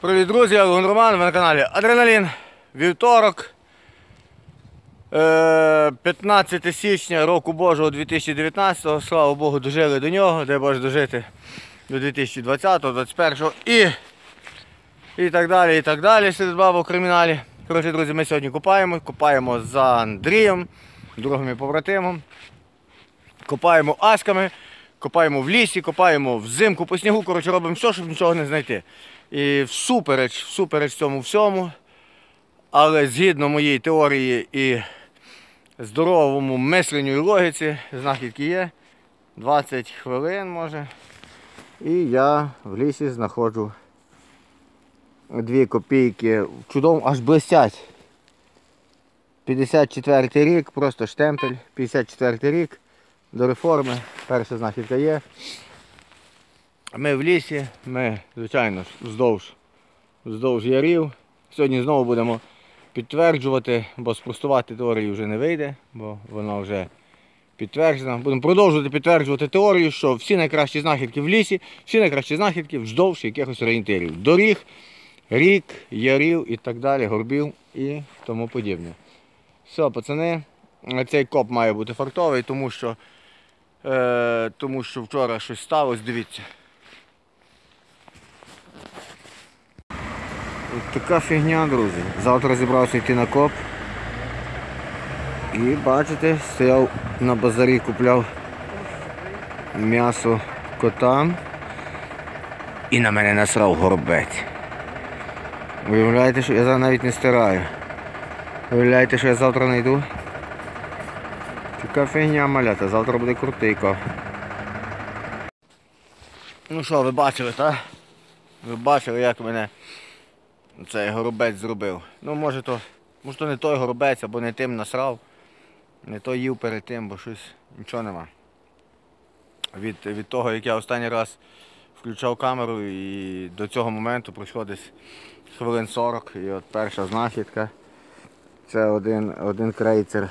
Привіт, друзі, я Лун Роман, ви на каналі Адреналін. Вівторок. е, 15 січня року Божого 2019 Слава Богу, дожили до нього, дай Боже дожити до 2020, 21 і, і так далі, і так далі. Серед баб у криміналі. Коротше, друзі, ми сьогодні купаємо. Купаємо за Андрієм, другом і побратимом. Копаємо асками, копаємо в лісі, копаємо взимку по снігу, коротше, робимо все, щоб нічого не знайти. І всупереч, всупереч цьому всьому, але згідно моєї теорії і здоровому мисленню і логіці, знахідки є. 20 хвилин може. І я в лісі знаходжу дві копійки. В чудовому аж блистять. 54 рік, просто штемпель, 54 рік до реформи. Перша знахідка є. Ми в лісі, ми, звичайно, вздовж, вздовж ярів. Сьогодні знову будемо підтверджувати, бо спростувати теорію вже не вийде, бо вона вже підтверджена. Будемо продовжувати підтверджувати теорію, що всі найкращі знахідки в лісі, всі найкращі знахідки вздовж якихось орієнтирів. Доріг, рік, ярів і так далі, горбів і тому подібне. Все, пацани, цей коп має бути фартовий, тому що, е, тому що вчора щось сталося, дивіться. От така фігня, друзі. Завтра зібрався йти на коп. І бачите, стояв на базарі, купляв м'ясо котам. І на мене насрав горобець. Виявляєте, що я зараз навіть не стираю. Виявляєте, що я завтра знайду? Така фігня малята, завтра буде крутий. Ну що, ви бачили, так? Ви бачили, як мене цей горобець зробив. Ну може то, може то не той горобець, або не тим насрав, не той їв перед тим, бо щось нічого нема. Від, від того, як я останній раз включав камеру і до цього моменту пройшло десь хвилин 40. І от перша знахідка. Це один, один крейцер.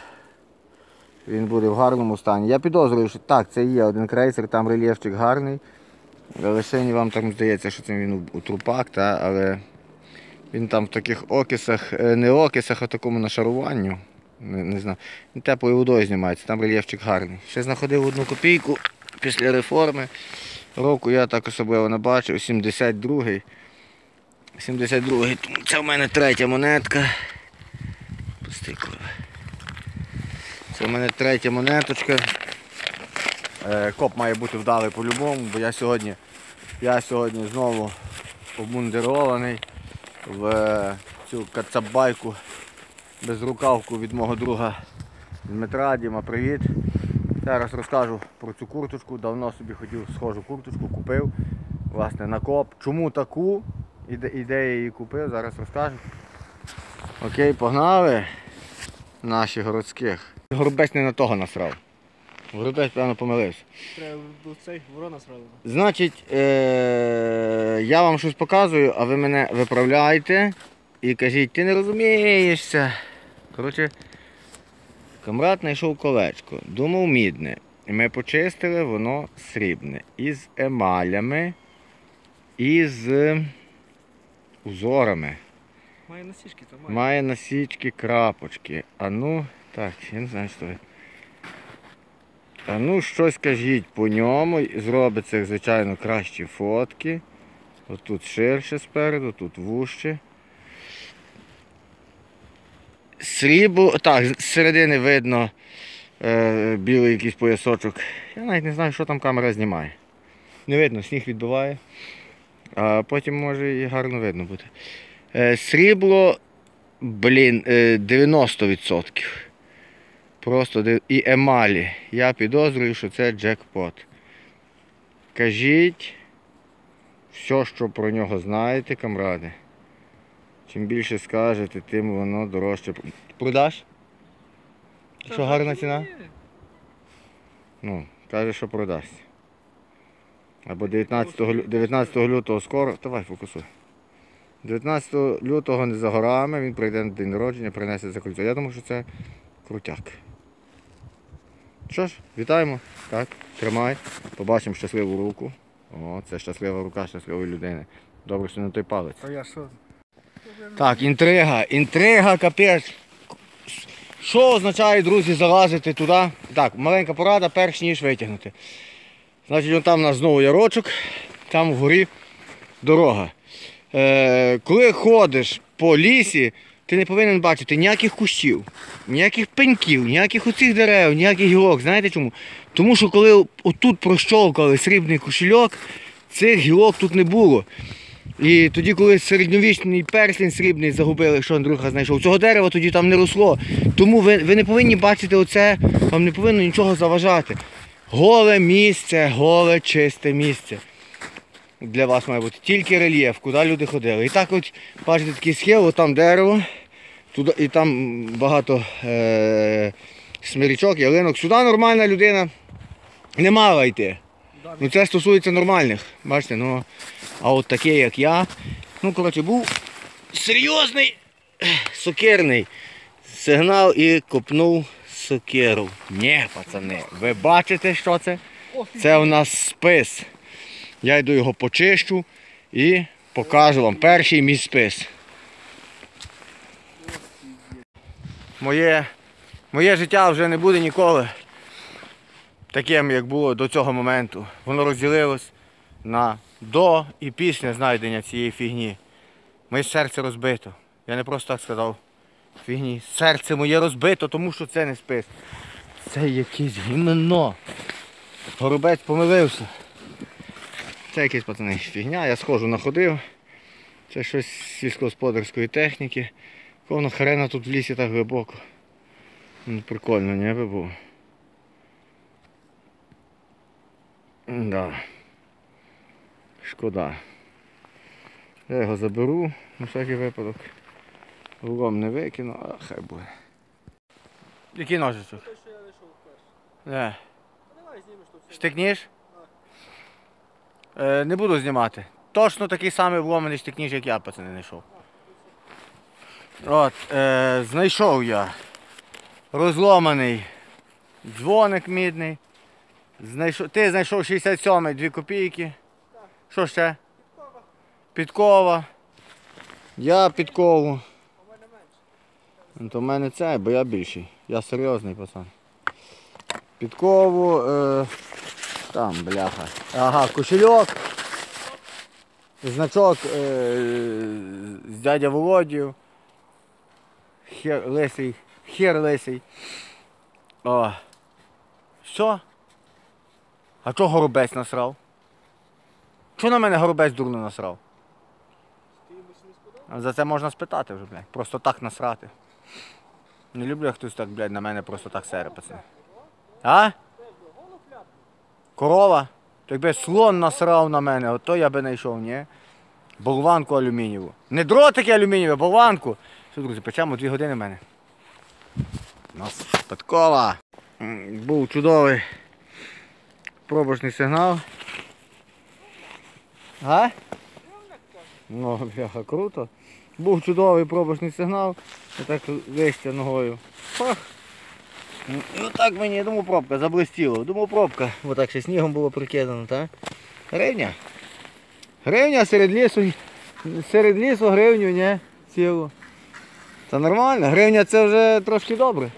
Він буде в гарному стані. Я підозрюю, що так, це є один крейцер, там рельєфчик гарний. Лишені вам там здається, що це він у трупак, та, але він там в таких окисах, е, не окисах, а такому нашаруванню. Не, не знаю. Теплою водою знімається, там рельєфчик гарний. Ще знаходив одну копійку після реформи. Року я так особливо не бачив. 72-й. 72-й. Це в мене третя монетка. Пусти. Це в мене третя монеточка. Е, Коп має бути вдалий по-любому, бо я сьогодні, я сьогодні знову обмундирований в цю кацабайку безрукавку від мого друга Дмитра. Діма, привіт. Зараз розкажу про цю курточку. Давно собі хотів схожу курточку, купив. Власне, на коп. Чому таку? І де, її купив, зараз розкажу. Окей, погнали наші городських. Горобець не на того насрав. Горобець, певно, помилився. Треба був цей ворона зробити. Значить, е- я вам щось показую, а ви мене виправляєте і кажіть, ти не розумієшся. Коротше, камрад знайшов колечко, думав мідне. І ми почистили, воно срібне. Із емалями, і з узорами. Має насічки, то має. Має насічки, крапочки. А ну, так, я не знаю, що. це. А ну, щось кажіть по ньому. Зробиться, звичайно, кращі фотки. Отут ширше спереду, тут вужче. Срібло, так, з середини видно е, білий якийсь поясочок. Я навіть не знаю, що там камера знімає. Не видно, сніг відбиває. А потім може і гарно видно буде. Е, срібло, блін, е, 90%. Просто і емалі. Я підозрюю, що це джекпот. Кажіть все, що про нього знаєте, камради. Чим більше скажете, тим воно дорожче. Продаш? Що гарна ціна? Ну, каже, що продасть. Або 19, 19 лютого скоро. Давай фокусуй. 19 лютого не за горами, він прийде на день народження, принесе за кольцо. Я думаю, що це крутяк. Що ж, вітаємо. Так, тримай. Побачимо щасливу руку. О, це щаслива рука щасливої людини. Добре, що не той палець. А я що? Так, інтрига, інтрига, капець. Що означає, друзі, залазити туди? Так, маленька порада, перш ніж витягнути. Значить, там у нас знову ярочок, там вгорі дорога. Е, коли ходиш по лісі, ти не повинен бачити ніяких кущів, ніяких пеньків, ніяких оцих дерев, ніяких гілок. Знаєте чому? Тому що коли отут прощовкали срібний кошельок, цих гілок тут не було. І тоді, коли середньовічний перстень срібний загубили, що Андрюха знайшов, цього дерева тоді там не росло. Тому ви, ви не повинні бачити оце, вам не повинно нічого заважати. Голе місце, голе чисте місце. Для вас має бути тільки рельєф, куди люди ходили. І так от бачите такий схил, от там дерево, туди, і там багато е- смирічок, ялинок. Сюди нормальна людина не мала йти. Ну це стосується нормальних. Бачите, ну. А от такий, як я. Ну, коротше, був серйозний сокирний сигнал і копнув сокиру. Ні, пацани, ви бачите, що це? Це у нас спис. Я йду його почищу і покажу вам перший мій спис. Моє, моє життя вже не буде ніколи таким, як було до цього моменту. Воно розділилось на до і після знайдення цієї фігні. Моє серце розбито. Я не просто так сказав фігні. Серце моє розбито, тому що це не спис. Це якесь гімно. Горобець помилився. Це якийсь пацани фігня, я схожу находив. Це щось з сільськогосподарської техніки. Ковно хрена тут в лісі так глибоко. Ну, Прикольно, не би було. Да. Шкода. Я його заберу, на всякий випадок. Лом не викину, а хай буде. Який ножичок? Те, що я. Не. Ну, Давай знімеш тут. Штикніш? Е, не буду знімати. Точно такий самий вломаний штикніш, як я, пацани, знайшов. От, е, знайшов я розломаний дзвоник мідний. Знайшов, ти знайшов 67 2 копійки. Що ще? Підкова. Підкова. Я підкову. У мене менше. Ну, то в мене це, бо я більший. Я серйозний пацан. Підкову. Е, там, бляха. Ага, кошельок. Значок е, з дядя Володію. Хер лисий. Хер лисий. О. Що? А чого горобець насрав? Чого на мене горобець дурно насрав? За це можна спитати вже, блядь. Просто так насрати. Не люблю, як хтось так, блядь, на мене просто так пацани. А? Корова? То якби слон насрав на мене, от то я би знайшов, ні? Болванку алюмінієву. Не дротики алюмінієві, болванку. Що, друзі, печемо дві години в мене. У нас Петкова. Був чудовий пробочний сигнал. А? Ну, бляха, круто. Був чудовий пробочний сигнал. Я так листя ногою. Пах. Ну, І отак мені, я думав, пробка заблистіло. Думав, пробка. Отак ще снігом було прикидано, так? Гривня. Гривня серед лісу. Серед лісу гривню, ні? Цілу. Це нормально. Гривня це вже трошки добре.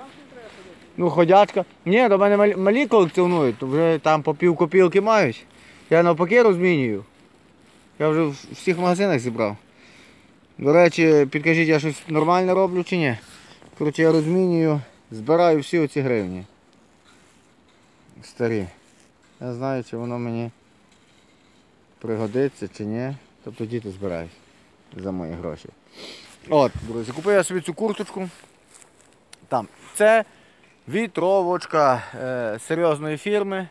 Ну, ходячка. Ні, до мене малі, колекціонують, то вже там по пів копілки мають. Я навпаки розмінюю. Я вже в всіх магазинах зібрав. До речі, підкажіть, я щось нормальне роблю чи ні? Коротше, я розмінюю, збираю всі оці гривні. Старі. Я знаю, чи воно мені пригодиться чи ні. Тобто діти збирають за мої гроші. От, друзі, купив я собі цю курточку. Там. Це вітровочка е, серйозної фірми.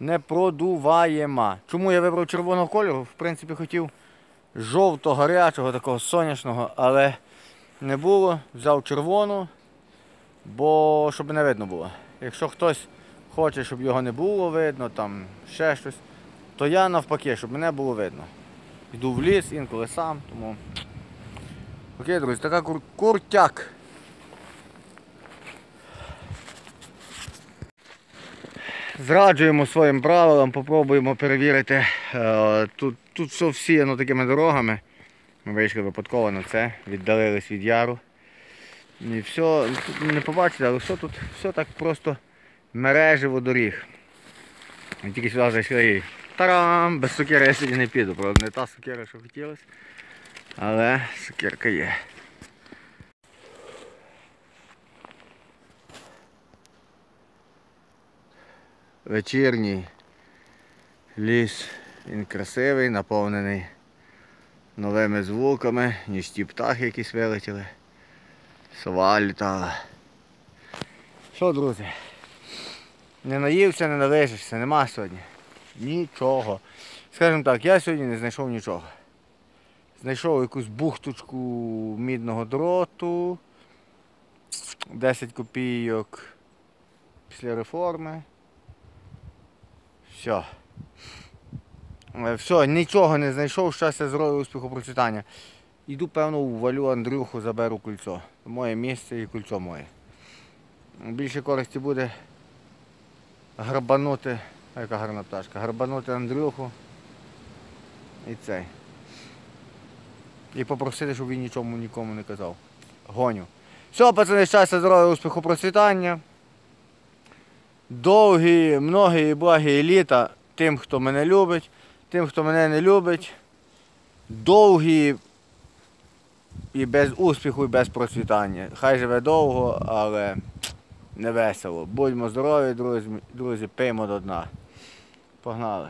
Непродуваєма. Чому я вибрав червоного кольору? В принципі, хотів жовто-гарячого, такого сонячного, але не було. Взяв червону, бо щоб не видно було. Якщо хтось хоче, щоб його не було видно, там ще щось, то я навпаки, щоб мене було видно. Йду в ліс, інколи сам, тому. Окей, друзі, така кур- куртяк. Зраджуємо своїм правилам, попробуємо перевірити. Е, Тут тут все всіяно такими дорогами. Ми вийшли випадково на це, віддалились від яру. І все, тут не побачите, але все тут все так просто мережево доріг. Тільки сюди зайшли і тарам! Без сокири я сьогодні не піду, правда, не та сокира, що хотілося. Але сокирка є. Вечірній ліс. Він красивий, наповнений новими звуками, ніж ті птахи якісь вилетіли. Сова літала. Що, друзі? Не наївся, не належишся, нема сьогодні. Нічого. Скажімо так, я сьогодні не знайшов нічого. Знайшов якусь бухточку мідного дроту, 10 копійок після реформи. Все. Все, нічого не знайшов, щастя, здоров'я, успіху, процвітання. Іду, певно, ввалю Андрюху, заберу кульцо. Моє місце і кульцо моє. Більше користі буде грабанути, яка гарна пташка, грабанути Андрюху і цей. І попросити, щоб він нічому нікому не казав. Гоню. Все, пацани, щастя, здоров'я, успіху, процвітання. Довгі, многі і благі літа тим, хто мене любить, тим, хто мене не любить. Довгі і без успіху, і без процвітання. Хай живе довго, але не весело. Будьмо здорові, друзі, друзі, пиймо до дна. Погнали.